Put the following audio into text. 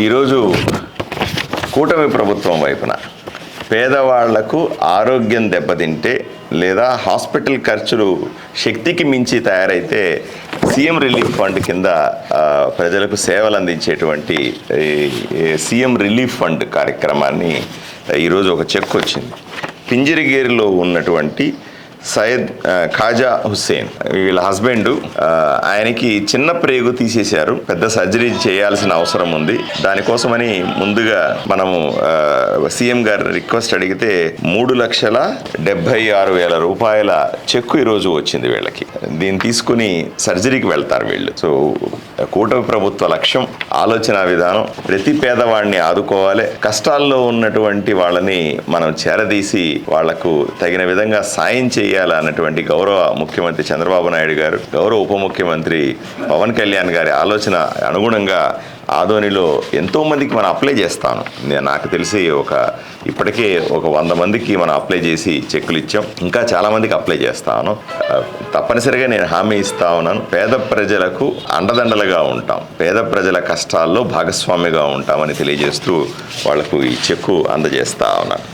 ఈరోజు కూటమి ప్రభుత్వం వైపున పేదవాళ్ళకు ఆరోగ్యం దెబ్బతింటే లేదా హాస్పిటల్ ఖర్చులు శక్తికి మించి తయారైతే సీఎం రిలీఫ్ ఫండ్ కింద ప్రజలకు సేవలు అందించేటువంటి సీఎం రిలీఫ్ ఫండ్ కార్యక్రమాన్ని ఈరోజు ఒక చెక్ వచ్చింది. పింజరిగేరిలో ఉన్నటువంటి సయ్యద్ ఖాజా హుస్సేన్. వీళ్ళ హస్బెండ్ ఆయనకి చిన్న ప్రేగు తీసేశారు. పెద్ద సర్జరీ చేయాల్సిన అవసరం ఉంది. దానికోసమని ముందుగా మనము సీఎం గారి రిక్వెస్ట్ అడిగితే మూడు లక్షల డెబ్బై ఆరు వేల రూపాయల చెక్కు ఈరోజు వచ్చింది వీళ్ళకి. దీన్ని తీసుకుని సర్జరీకి వెళ్తారు వీళ్ళు. సో కూటమి ప్రభుత్వ లక్ష్యం ఆలోచన విధానం ప్రతి పేదవాడిని ఆదుకోవాలి. కష్టాల్లో ఉన్నటువంటి వాళ్ళని మనం చేరదీసి వాళ్ళకు తగిన విధంగా సాయం చేయాలి అన్నటువంటి గౌరవ ముఖ్యమంత్రి చంద్రబాబు నాయుడు గారు గౌరవ ఉప ముఖ్యమంత్రి పవన్ కళ్యాణ్ గారి ఆలోచన అనుగుణంగా ఆధోనిలో ఎంతోమందికి మనం అప్లై చేస్తాను. నేను నాకు తెలిసి ఒక ఇప్పటికే ఒక వంద మందికి మనం అప్లై చేసి చెక్కులు ఇచ్చాం. ఇంకా చాలామందికి అప్లై చేస్తాను. తప్పనిసరిగా నేను హామీ ఇస్తా ఉన్నాను. పేద ప్రజలకు అండదండలుగా ఉంటాం. పేద ప్రజల కష్టాల్లో భాగస్వామిగా ఉంటామని తెలియజేస్తూ వాళ్ళకు ఈ చెక్కు అందజేస్తా ఉన్నాను.